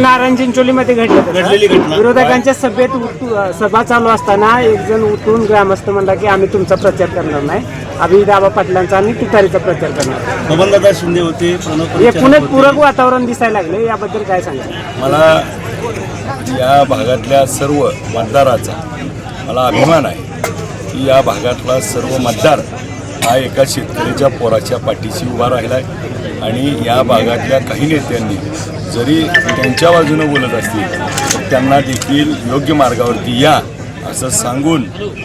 नारायण चिंचोलीमध्ये. घडलेली घटना. विरोधकांच्या सभेत सभा चालू असताना एक जण उठून ग्रामस्थ म्हणला की आम्ही तुमचा प्रचार करणार नाही. आम्ही दाबा पाटलांचा आणि तुतारीचा प्रचार करणार. बबनदादा शिंदे होते परिचारक पूरक. वातावरण दिसायला लागले. याबद्दल काय सांगा मला या भागातल्या सर्व मतदाराचा मला अभिमान आहे की या भागातला सर्व मतदार हा एका शेतकऱ्याच्या पोराच्या पाठीशी उभा राहिला आहे आणि या भागातल्या काही नेत्यांनी जरी त्यांच्या बाजूनं बोलत असतील तर त्यांना देखील योग्य मार्गावरती या असं सांगून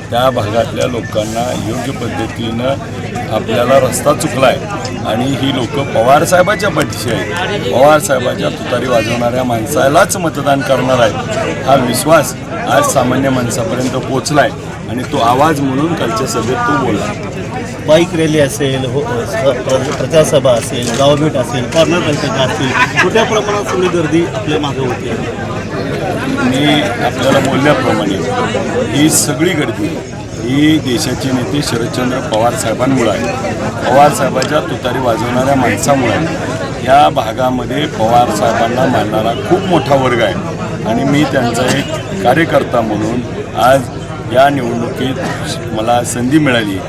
त्या भागातल्या लोकांना योग्य पद्धतीनं आपल्याला रस्ता चुकला आहे आणि ही लोक पवारसाहेबाच्या पाठीशी आहेत. पवारसाहेबाच्या तुतारी वाजवणाऱ्या माणसालाच मतदान करणार आहेत. हा विश्वास आज सामान्य माणसापर्यंत पोचला आहे आणि तो आवाज म्हणून कालच्या सभेत तो बोलला. बाईक रॅली असेल हो प्रजासभा प्रचारसभा असेल गावभेट असेल कॉर्नर बैठका असतील मोठ्या प्रमाणात सगळी गर्दी आपल्या मागे होती. मी आपल्याला बोलल्याप्रमाणे ही सगळी गर्दी ही देशाचे नेते शरदचंद्र पवार साहेबांमुळं आहे. पवार साहेबाच्या तुतारी वाजवणाऱ्या माणसामुळे या भागामध्ये पवार साहेबांना मानणारा खूप मोठा वर्ग आहे. आणि मी त्यांचा एक कार्यकर्ता म्हणून आज या निवडणुकीत मला संधी मिळाली.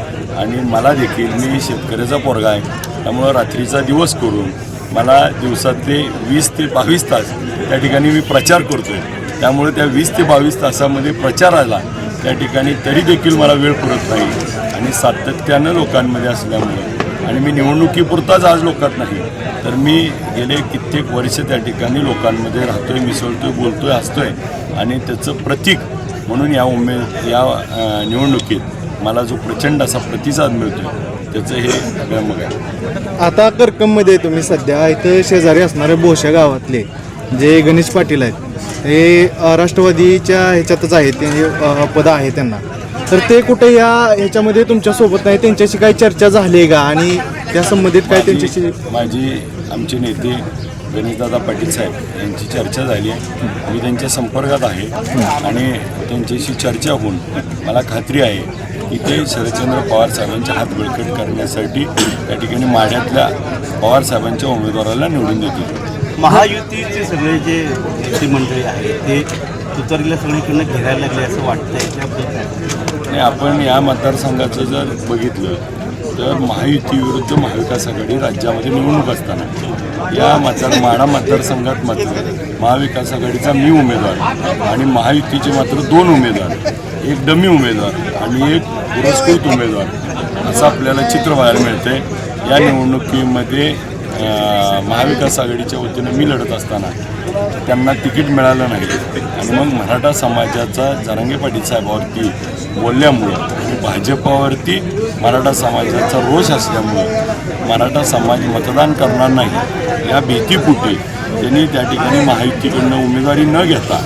आणि मला देखील मी शेतकऱ्याचा पोरगा आहे. त्यामुळं रात्रीचा दिवस करून मला दिवसातले वीस ते बावीस तास त्या ठिकाणी मी प्रचार करतोय. त्यामुळे त्या वीस ते बावीस तासामध्ये प्रचाराला त्या ठिकाणी तरी देखील मला वेळ पुरत नाही. आणि सातत्यानं लोकांमध्ये असल्यामुळे आणि मी निवडणुकीपुरताच आज लोकात नाही तर मी गेले कित्येक वर्ष त्या ठिकाणी लोकांमध्ये राहतोय मिसळतोय बोलतोय हसतोय. आणि त्याचं प्रतीक म्हणून या उमे या निवडणुकीत मला जो प्रचंड असा प्रतिसाद मिळतोय त्याचं हे अभिमग आहे. आता करकममध्ये तुम्ही सध्या इथं शेजारी असणारे बोशा गावातले जे गणेश पाटील आहेत हे राष्ट्रवादीच्या ह्याच्यातच आहेत ते पद आहे त्यांना. तर ते कुठे या ह्याच्यामध्ये तुमच्यासोबत नाही त्यांच्याशी काही चर्चा झाली आहे का? आणि त्या संबंधित काय त्यांच्याशी माझी आमचे नेते गणेशदादा पाटील साहेब यांची चर्चा झाली आहे. मी त्यांच्या संपर्कात आहे. आणि त्यांच्याशी चर्चा होऊन मला खात्री आहे ते शरदचंद्र पवार साहेबांचे हात बळकट करण्यासाठी त्या ठिकाणी माढ्यातल्या पवार साहेबांच्या उमेदवाराला निवडून देतील महायुतीचे सगळे जे मंडळी आहेत ते तुतारीला सगळीकडनं घेरायला लागले असं वाटतंय? आणि आपण या मतदारसंघाचं जर बघितलं तर महायुती विरुद्ध महाविकास आघाडी राज्यामध्ये निवडणूक असताना या मतदार माढा मतदारसंघात मात्र महाविकास आघाडीचा मी उमेदवार आणि महायुतीचे मात्र दोन उमेदवार. एक डमी उमेदवार आणि एक पुरस्कृत उमेदवार. असं आपल्याला चित्र पाहायला मिळतंय. या निवडणुकीमध्ये महाविकास आघाडीच्या वतीनं मी लढत असताना त्यांना तिकीट मिळालं नाही. आणि मग मराठा समाजाचा जरांगे पाटील साहेबावरती बोलल्यामुळं आणि भाजपावरती मराठा समाजाचा रोष असल्यामुळं मराठा समाज मतदान करणार नाही या भीतीपुटी त्यांनी त्या ठिकाणी महायुतीकडनं उमेदवारी न घेता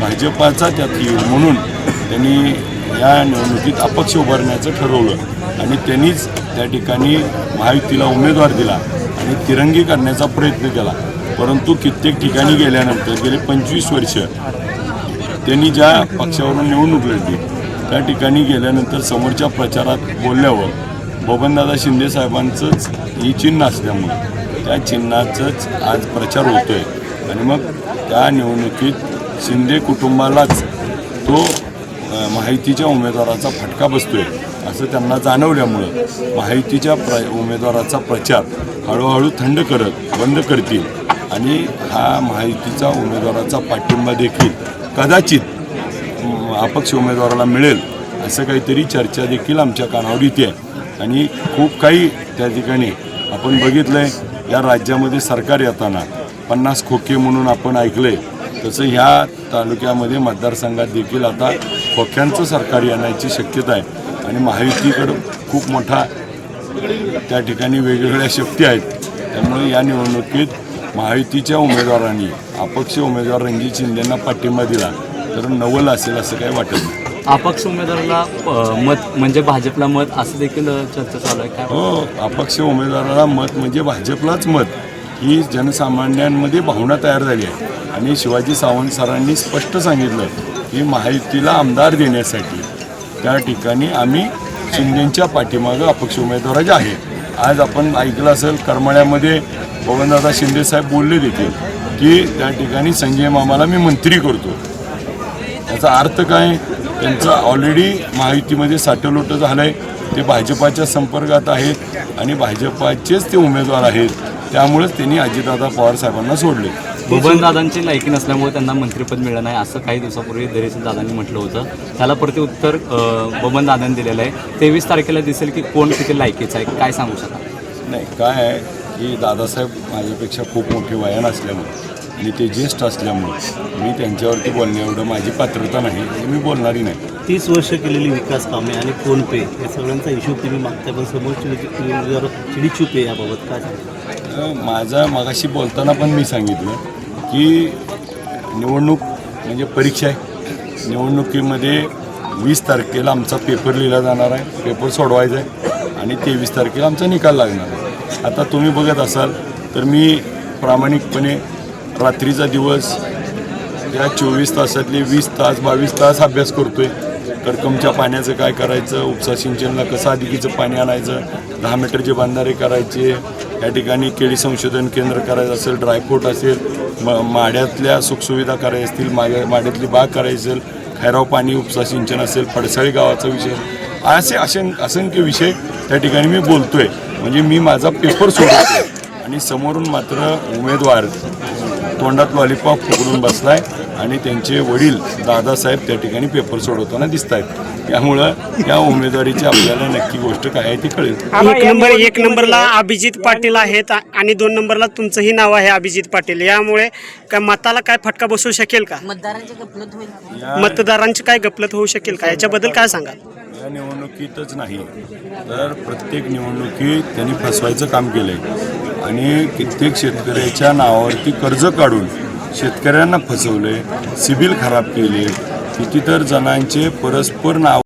भाजपाचा त्यात येईल म्हणून त्यांनी या निवडणुकीत अपक्ष उभारण्याचं ठरवलं. आणि त्यांनीच त्या ठिकाणी महायुतीला उमेदवार दिला. आणि तिरंगी करण्याचा प्रयत्न केला. परंतु कित्येक ठिकाणी गेल्यानंतर गेले पंचवीस वर्ष त्यांनी ज्या पक्षावरून निवडणूक लढली त्या ठिकाणी गेल्यानंतर समोरच्या प्रचारात बोलल्यावर बबनदादा शिंदे साहेबांचंच ही चिन्ह असल्यामुळं त्या चिन्हाचंच आज प्रचार होतोय. आणि मग त्या निवडणुकीत शिंदे कुटुंबालाच तो माहितीच्या उमेदवाराचा फटका बसतोय. असं त्यांना जाणवल्यामुळं माहितीच्या प्र उमेदवाराचा प्रचार हळूहळू थंड करत बंद करतील. आणि हा माहितीचा उमेदवाराचा पाठिंबा देखील कदाचित अपक्ष उमेदवाराला मिळेल असं काहीतरी चर्चा देखील आमच्या कानावर येते आणि खूप काही त्या ठिकाणी आपण बघितलं आहे या राज्यामध्ये सरकार येताना पन्नास खोके म्हणून आपण ऐकलंय तसं ह्या तालुक्यामध्ये मतदारसंघात देखील आता खोक्यांचं सरकार येण्याची शक्यता आहे. आणि महायुतीकडं खूप मोठा त्या ठिकाणी वेगवेगळ्या शक्ती आहेत. त्यामुळे या निवडणुकीत महायुतीच्या उमेदवारांनी अपक्ष उमेदवार रणजित शिंदेंना पाठिंबा दिला तर नवल असेल असं काही वाटत नाही. अपक्ष उमेदवाराला मत म्हणजे भाजपला मत असं देखील चर्चा चालू आहे. हो अपक्ष उमेदवाराला मत म्हणजे भाजपलाच मत. ही जनसामान्यांमध्ये भावना तयार झाली आहे. आणि शिवाजी सावंत सरांनी स्पष्ट सांगितलं की महायुतीला आमदार देण्यासाठी त्या ठिकाणी आम्ही शिंदेच्या पाठीमागं अपक्ष उमेदवाराचे आहे. आज आपण ऐकलं असेल करमाळ्यामध्ये पवनदादा शिंदे साहेब बोलले देखील की त्या ठिकाणी संजय मामाला मी मंत्री करतो. याचा अर्थ काय? त्यांचं ऑलरेडी माहितीमध्ये साठवलोट झालं आहे ते भाजपाच्या संपर्कात आहेत आणि भाजपाचेच ते उमेदवार आहेत. त्यामुळेच त्यांनी अजितदादा पवार साहेबांना सोडले. बबनदादांची लायकी नसल्यामुळे त्यांना मंत्रिपद मिळलं नाही. असं काही दिवसापूर्वी दरेसन दादांनी म्हटलं होतं. त्याला प्रति उत्तर बबनदादांनी दिलेलं आहे. तेवीस तारखेला दिसेल की कोण किती लायकीचं आहे. काय सांगू शकाल? नाही काय आहे की दादासाहेब माझ्यापेक्षा खूप मोठे वयान असल्यामुळे आणि ते ज्येष्ठ असल्यामुळे मी त्यांच्यावरती बोलण्या एवढं माझी पात्रता नाही मी बोलणारी नाही. तीस वर्ष केलेली विकास कामे आणि फोनपे या सगळ्यांचा हिशोब तुम्ही मागताय पण समोरची जर चिडीचूप आहे याबाबत काय माझा मगाशी बोलताना पण मी सांगितलं की निवडणूक म्हणजे परीक्षा आहे. निवडणुकीमध्ये वीस तारखेला आमचा पेपर लिहिला जाणार आहे. पेपर सोडवायचा आहे आणि तेवीस तारखेला आमचा निकाल लागणार आहे. आता तुम्ही बघत असाल तर मी प्रामाणिकपणे रात्रीचा दिवस त्या चोवीस तासातले वीस तास बावीस तास अभ्यास करतो आहे कडकमच्या पाण्याचं काय करायचं? उपसा सिंचनला कसं अधिकीचं पाणी आणायचं? दहा मीटरचे बांधारे करायचे या ठिकाणी केळी संशोधन केंद्र करायचं असेल ड्रायफ्रूट असेल म माड्यातल्या सुखसुविधा करायच्या असतील माड्या माड्यातली बाग करायची असेल खैराव पाणी उपसा सिंचन असेल पडसाळी गावाचा विषय. असे असे असंख्य विषय त्या ठिकाणी मी बोलतोय. म्हणजे मी माझा पेपर सोडतोय आणि समोरून मात्र उमेदवार तोंडात लॉलीपॉप फुगडून बसलाय आणि त्यांचे वडील दादासाहेब त्या ठिकाणी पेपर सोडवताना दिसत आहेत त्यामुळं या उमेदवारीची आपल्याला नक्की गोष्ट काय आहे ती कळेल. एक नंबर एक नंबरला अभिजित पाटील आहेत आणि दोन नंबरला तुमचंही नाव आहे अभिजित पाटील. यामुळे का मताला काय फटका बसू शकेल का? मतदारांची गफलत होईल. मतदारांची काय गपलत होऊ शकेल का? याच्याबद्दल काय सांगाल? या निवडणुकीतच नाही तर प्रत्येक निवडणुकीत त्यांनी फसवायचं काम केलंय. आणि कित्येक शेतकऱ्याच्या नावावरती कर्ज काढून शेतकऱ्यांना फसवले सिबिल खराब केले कितीतर जणांचे परस्पर नाव